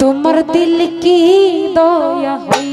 তোমার দিল কি দয়া হই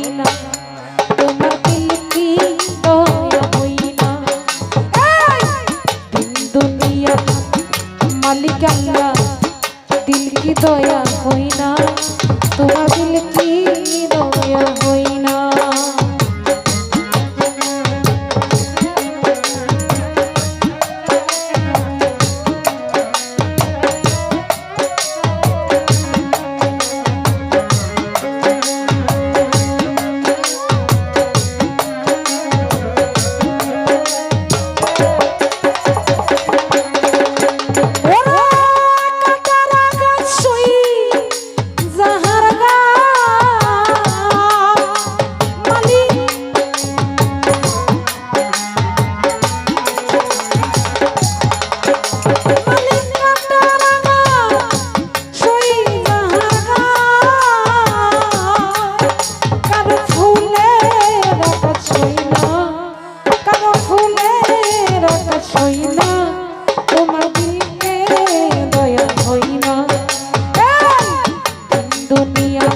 दुनिया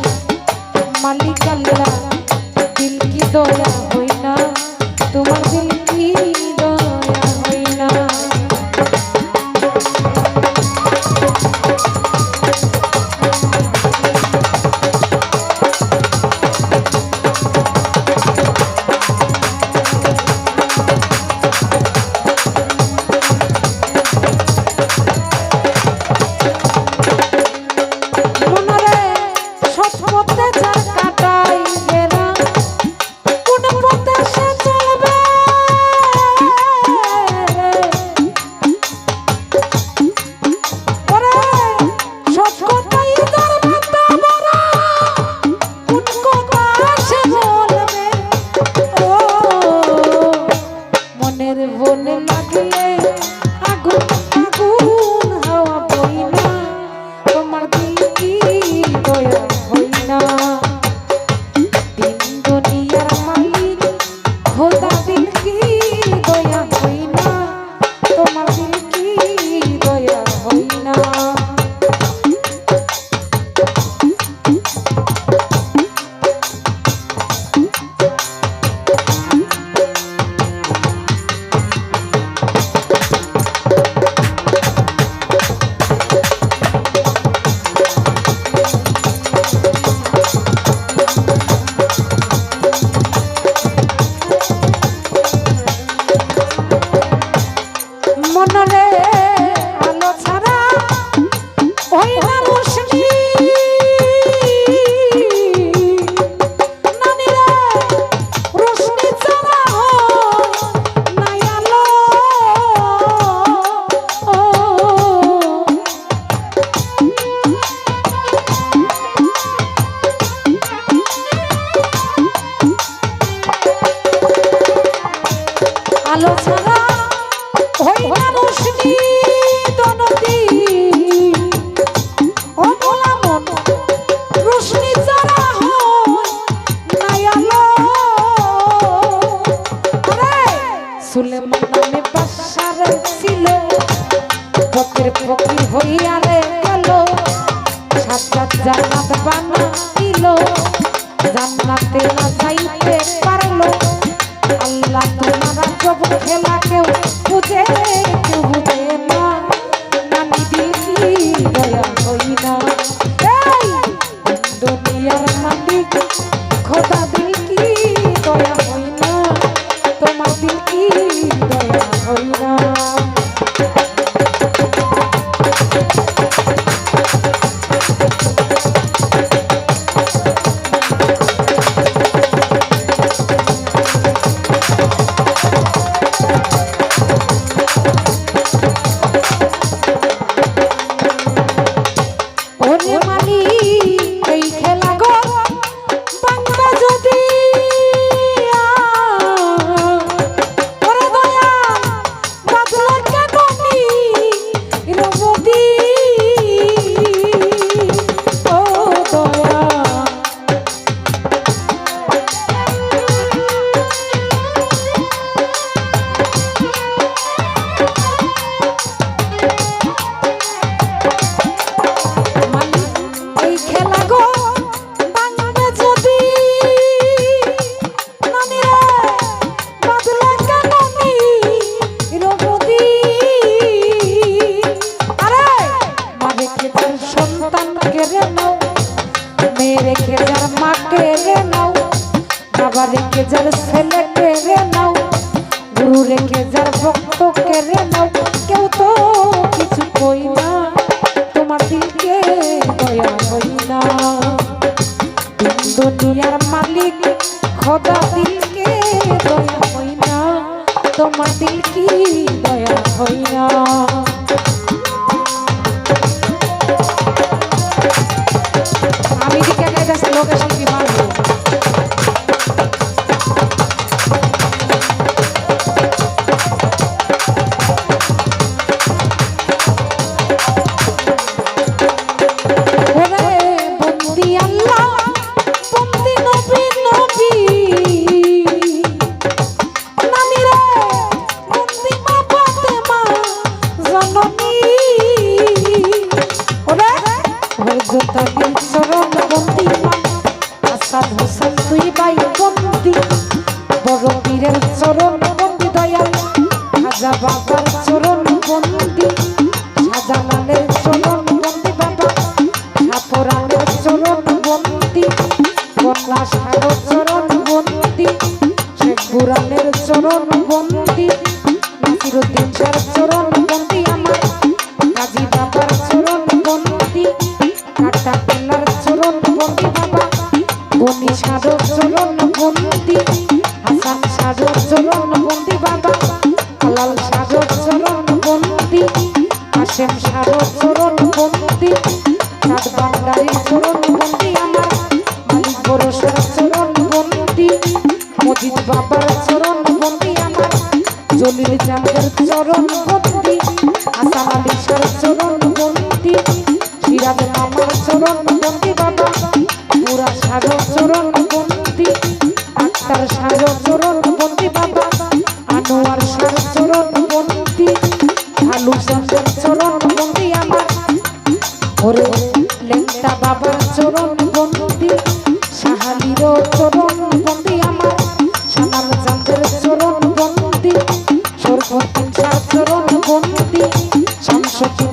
मलिकल्ला दिल की दौलत। জানতে পারল। আল্লাহ তোমার রাজ্যব খেলা কেউ বুঝে কেউ বুঝে না। আমি দেখি দয়া হই না। দুনিয়ার মালিক, খোদা দিল কি দয়া হই না। তোমার দিল কি দয়া হই না। jealous সাজা বাবার চরণ বন্দি সাজা সাজালালে মানে চরণ বন্দি আসাম আলী সরব চরণ বন্দি সিরাজ মামার চরণ বন্দি বাবা, পুরা সাগর চরণ বন্দি আত্মার চরণ বন্দী শামসতী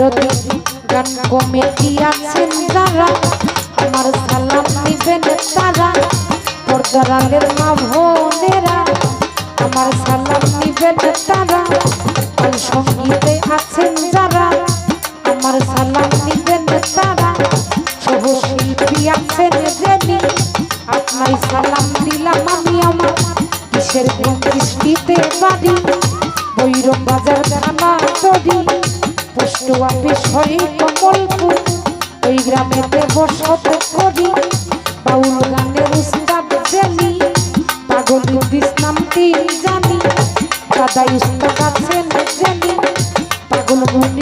ভারত গান কমিটি আছেন যারা, আমার সালাম দিবেন তারা, পর্দারালের মা বোনেরা, আমার সালাম দিবেন তারা আর সঙ্গীতে আছেন যারা, আমার সালাম দিবেন তারা সহশিল্পী আছেন রেনি, আপনার সালাম দিলাম আমি আমার, কিসের কোন দৃষ্টিতে বাড়ি? বৈরম বাজার দোয়া বিষয় কমলপুর। ওই গ্রামেতে বসত করি বাউল গানের উস্তাদ জেলি। পাগল দিস নামটি জানি। দাদা উস্তাদ আছেন জেলি। পাগল মনে